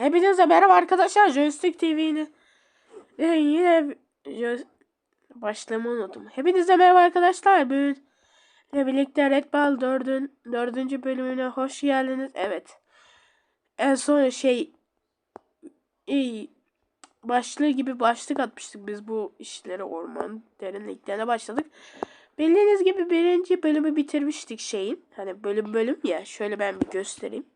Hepinize merhaba arkadaşlar. Joystick TV'nin Ee, yine başlığımı unuttum. Hepinize merhaba arkadaşlar. Bugün ile birlikte Red Ball 4'ün 4. bölümüne hoş geldiniz. Evet. En son şey iyi başlığı gibi başlık atmıştık biz bu işlere orman derinliklerine başladık. Bildiğiniz gibi birinci bölümü bitirmiştik şeyin. Hani bölüm bölüm ya. Şöyle ben bir göstereyim.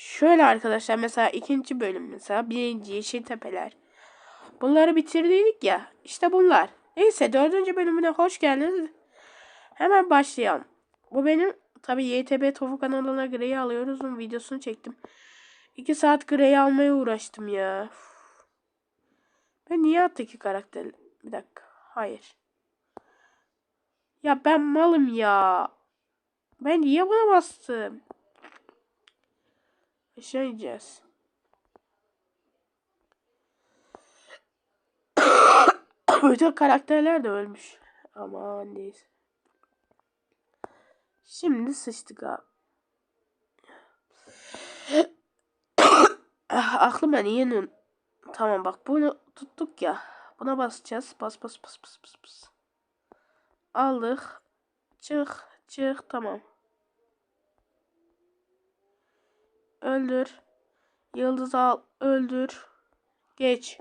Şöyle arkadaşlar mesela ikinci bölüm mesela birinci Yeşil Tepeler. Bunları bitirdik ya. İşte bunlar. Neyse dördüncü bölümüne hoş geldiniz. Hemen başlayalım. Bu benim tabi YTB Tofu kanalına Grey'i alıyoruz. Onun videosunu çektim. 2 saat Grey'i almaya uğraştım ya. Ben niye attı ki karakter? Bir dakika. Hayır. Ya ben malım ya. Ben niye buna bastım? Aşağı ineceğiz. Bütün karakterler de ölmüş. Aman neyse. Şimdi sıçtık abi. ah, aklıma niye nun- Tamam bak bunu tuttuk ya. Buna basacağız. Bas bas bas bas bas bas. Aldık. Çık çık tamam. Öldür. Yıldız al. Öldür. Geç.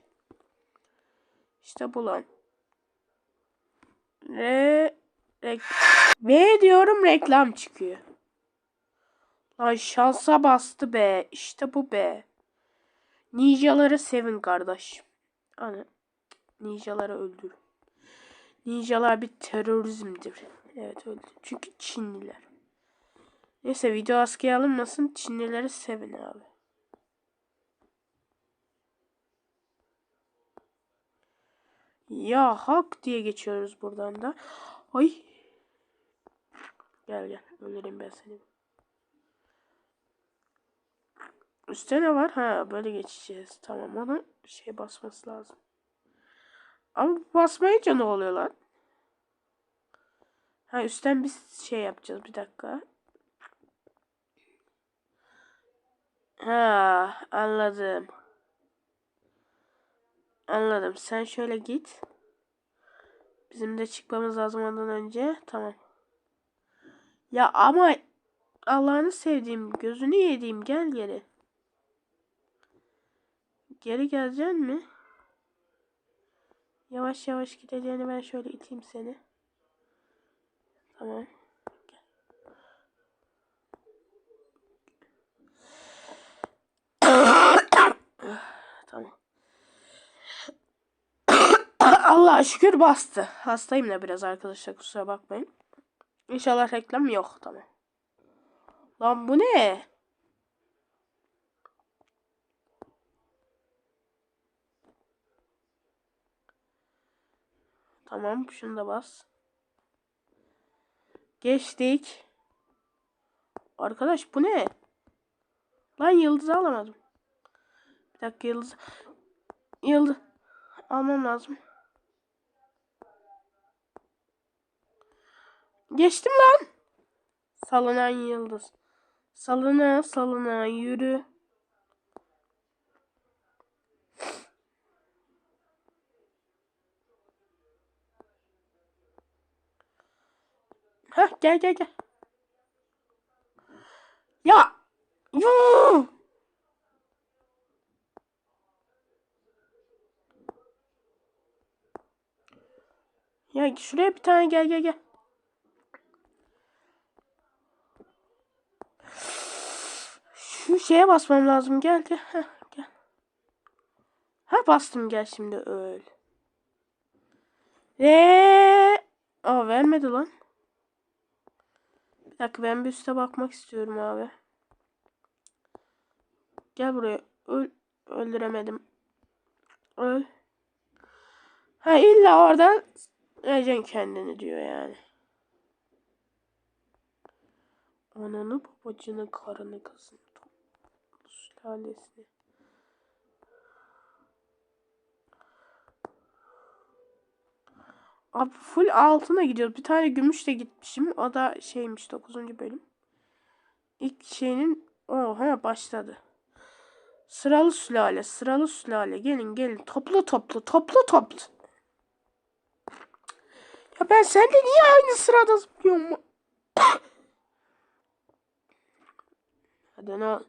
İşte bu lan. Re rek Ve diyorum reklam çıkıyor. Lan şansa bastı be. İşte bu be. Ninjaları sevin kardeş. Hani ninjaları öldür. Ninjalar bir terörizmdir. Evet öldür. Çünkü Çinliler. Neyse video askıya alınmasın. Çinlileri sevin abi. Ya hak diye geçiyoruz buradan da. Ay. Gel gel. Öldüreyim ben seni. Üstte ne var? Ha böyle geçeceğiz. Tamam onu şey basması lazım. Ama basmayınca ne oluyor lan? Ha üstten bir şey yapacağız. Bir dakika. Ha anladım. Anladım. Sen şöyle git. Bizim de çıkmamız lazım ondan önce. Tamam. Ya ama Allah'ını sevdiğim, gözünü yediğim gel geri. Geri geleceksin mi? Yavaş yavaş gideceğini ben şöyle iteyim seni. Tamam. Gel. tamam. Allah'a şükür bastı. Hastayım da biraz arkadaşlar kusura bakmayın. İnşallah reklam yok tamam. Lan bu ne? Tamam şunu da bas. Geçtik. Arkadaş bu ne? Lan yıldızı alamadım. Bir dakika yıldız. Yıldız. Almam lazım. Geçtim lan. Salınan yıldız. Salına salına yürü. Hah gel gel gel. Ya. Yuh. Ya şuraya bir tane gel gel gel. Şeye basmam lazım. Gel gel. Heh, gel. Ha bastım gel şimdi öl. Ve Aa vermedi lan. Bir dakika ben bir üste bakmak istiyorum abi. Gel buraya. Öl. Öldüremedim. Öl. Ha illa oradan öleceksin kendini diyor yani. Ananı babacını karını kızını sülalesini. Abi full altına gidiyoruz. Bir tane gümüşle gitmişim. O da şeymiş 9. bölüm. İlk şeyinin oha başladı. Sıralı sülale, sıralı sülale. Gelin gelin. Toplu toplu, toplu toplu. Ya ben sende niye aynı sırada zıplıyorum? Hadi ne?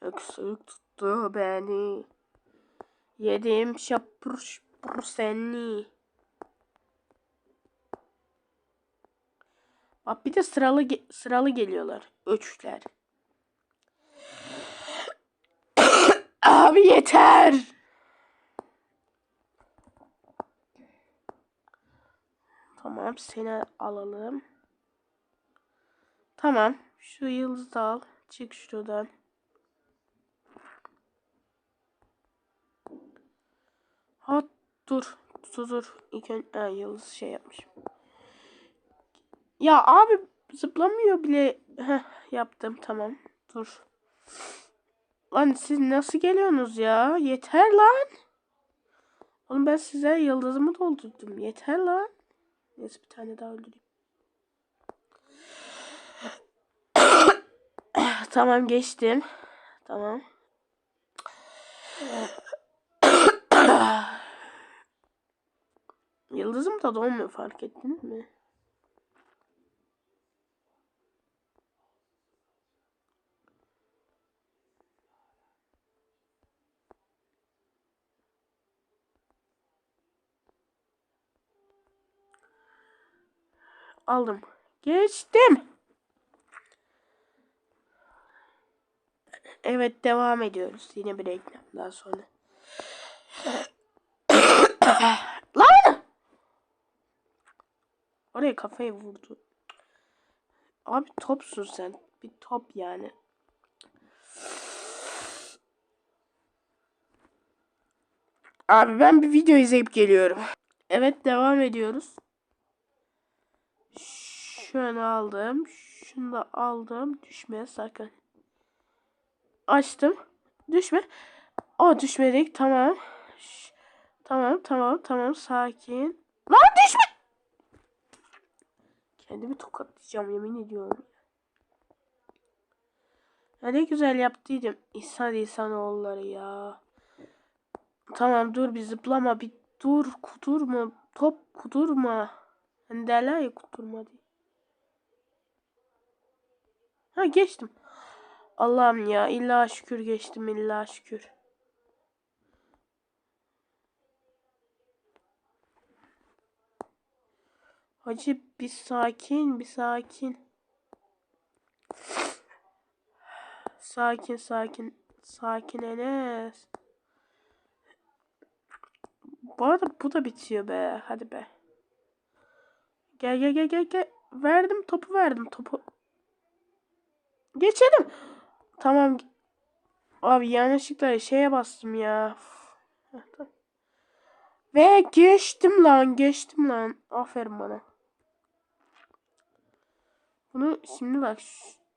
Öksürük tuttu beni. Yedim şapur şapur seni. Bak bir de sıralı ge- sıralı geliyorlar. Üçler. Abi yeter. Tamam seni alalım. Tamam. Şu yıldızı al. Çık şuradan. Ha dur. Dur dur. İlk önce yıldız şey yapmış. Ya abi zıplamıyor bile. Heh, yaptım tamam. Dur. Lan siz nasıl geliyorsunuz ya? Yeter lan. Oğlum ben size yıldızımı doldurdum. Yeter lan. Neyse bir tane daha öldüreyim. Tamam geçtim. Tamam. Yıldızım da dolmuyor fark ettiniz mi? Aldım. Geçtim. Evet devam ediyoruz. Yine bir reklam daha sonra. Lan! Oraya kafayı vurdu. Abi topsun sen. Bir top yani. Abi ben bir video izleyip geliyorum. Evet devam ediyoruz. Şunu aldım. Şunu da aldım. Düşmeye sakın. Açtım. Düşme. O düşmedik. Tamam. Şş, Tamam tamam tamam sakin. Lan düşme. Kendimi tokatlayacağım yemin ediyorum. Ya ne güzel yaptıydım. İhsan İhsanoğulları ya. Tamam dur bir zıplama bir dur kuturma top kuturma. Hani derler ya kuturma diye. Ha geçtim. Allah'ım ya illa şükür geçtim illa şükür. Hacı bir sakin bir sakin. Sakin sakin. Sakin Enes. Bu arada bu da bitiyor be. Hadi be. Gel gel gel gel gel. Verdim topu verdim topu. Geçelim. Tamam. Abi yanlışlıkla şeye bastım ya. Ve geçtim lan geçtim lan. Aferin bana. Bunu şimdi bak.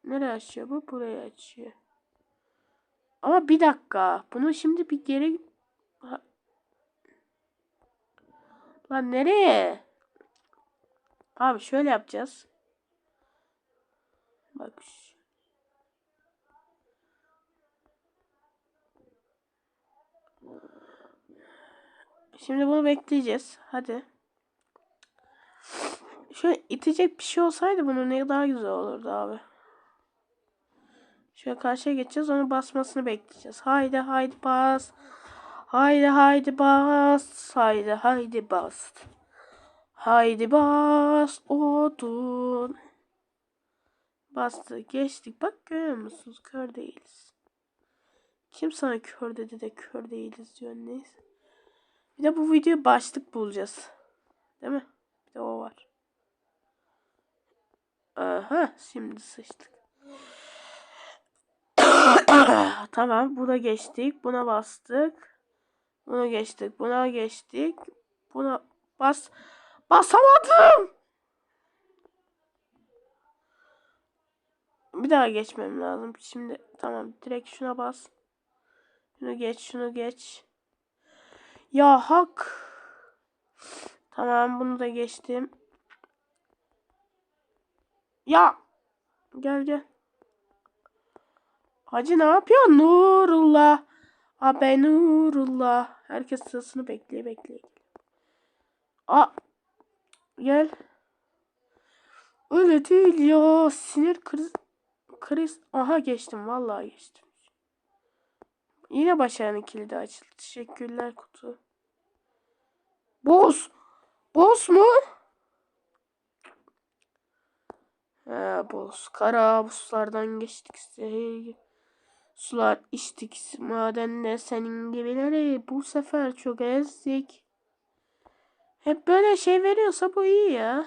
Nereye açıyor bu? Buraya açıyor. Ama bir dakika. Bunu şimdi bir geri... Lan nereye? Abi şöyle yapacağız. Bak. Şimdi bunu bekleyeceğiz. Hadi. Şöyle itecek bir şey olsaydı bunu ne daha güzel olurdu abi. Şöyle karşıya geçeceğiz. Onu basmasını bekleyeceğiz. Haydi haydi bas. Haydi haydi bas. Haydi haydi bas. Haydi bas. Odun. Bastı. Geçtik. Bak görüyor musunuz? Kör değiliz. Kim sana kör dedi de kör değiliz diyor. Neyse. Bir de bu videoyu başlık bulacağız. Değil mi? Bir de o var. Aha şimdi sıçtık. tamam buna geçtik. Buna bastık. Buna geçtik. Buna geçtik. Buna bas. Basamadım. Bir daha geçmem lazım. Şimdi tamam direkt şuna bas. Şunu geç şunu geç. Ya hak. Tamam bunu da geçtim. Ya. Gel gel. Hacı ne yapıyor? Nurullah. Abi Nurullah. Herkes sırasını bekliyor bekliyor. A gel. Öyle değil ya. Sinir kriz kriz. Aha geçtim vallahi geçtim. Yine başarının kilidi açıldı. Teşekkürler kutu. Boz. Boz mu? He boz. Kara buzlardan geçtik. Sular içtik. Madenle senin gibileri bu sefer çok ezdik. Hep böyle şey veriyorsa bu iyi ya.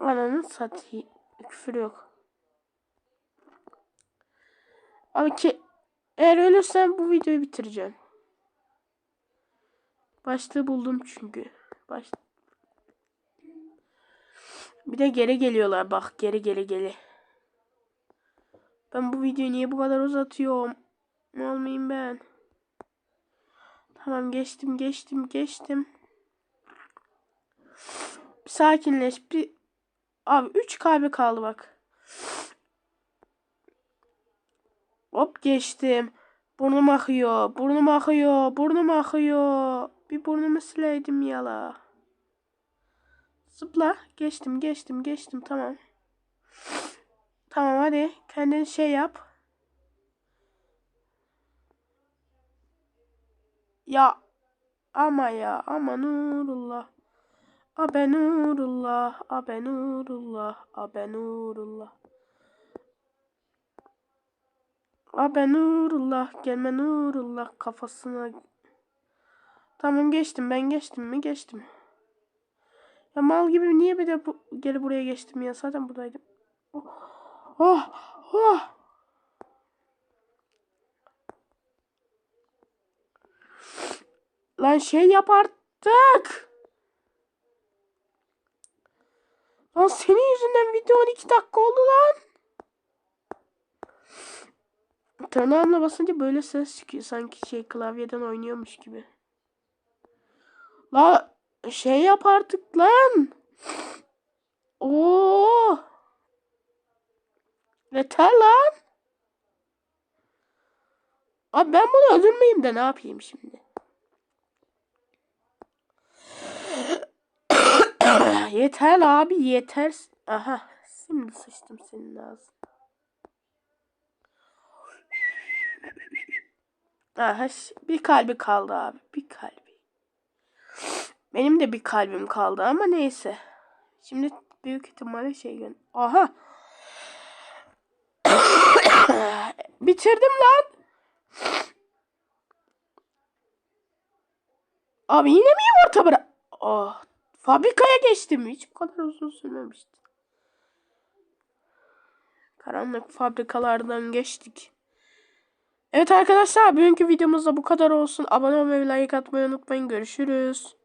Ananı satayım. Küfür yok. Abi ki eğer ölürsem bu videoyu bitireceğim. Başlığı buldum çünkü. Baş... Bir de geri geliyorlar bak geri geri geri. Ben bu videoyu niye bu kadar uzatıyorum? Ne olmayayım ben? Tamam geçtim geçtim geçtim. Sakinleş bir Abi 3 kalbi kaldı bak. Hop geçtim. Burnum akıyor. Burnum akıyor. Burnum akıyor. Bir burnumu sileydim yala. Zıpla. Geçtim geçtim geçtim tamam. Tamam hadi. Kendin şey yap. Ya ama ya ama Nurullah. Abe Nurullah, Abe Nurullah, Abe Nurullah. Abe Nurullah, gelme Nurullah kafasına. Tamam geçtim ben geçtim mi geçtim. Ya mal gibi niye bir de bu, geri buraya geçtim ya zaten buradaydım. Oh, oh, oh. Lan şey yap artık. Lan senin yüzünden video 12 dakika oldu lan. Tırnağımla basınca böyle ses çıkıyor. Sanki şey klavyeden oynuyormuş gibi. La şey yap artık lan. Oo. Yeter lan. Abi ben bunu öldürmeyeyim de ne yapayım şimdi? yeter abi yeter. Aha şimdi sıçtım senin ağzına. Aha bir kalbi kaldı abi bir kalbi. Benim de bir kalbim kaldı ama neyse. Şimdi büyük ihtimalle şey gön. Aha. Bitirdim lan. Abi yine mi yumurta bırak? Oh, fabrikaya geçtim. Hiç bu kadar uzun sürmemişti. Karanlık fabrikalardan geçtik. Evet arkadaşlar bugünkü videomuzda bu kadar olsun. Abone olmayı ve like atmayı unutmayın. Görüşürüz.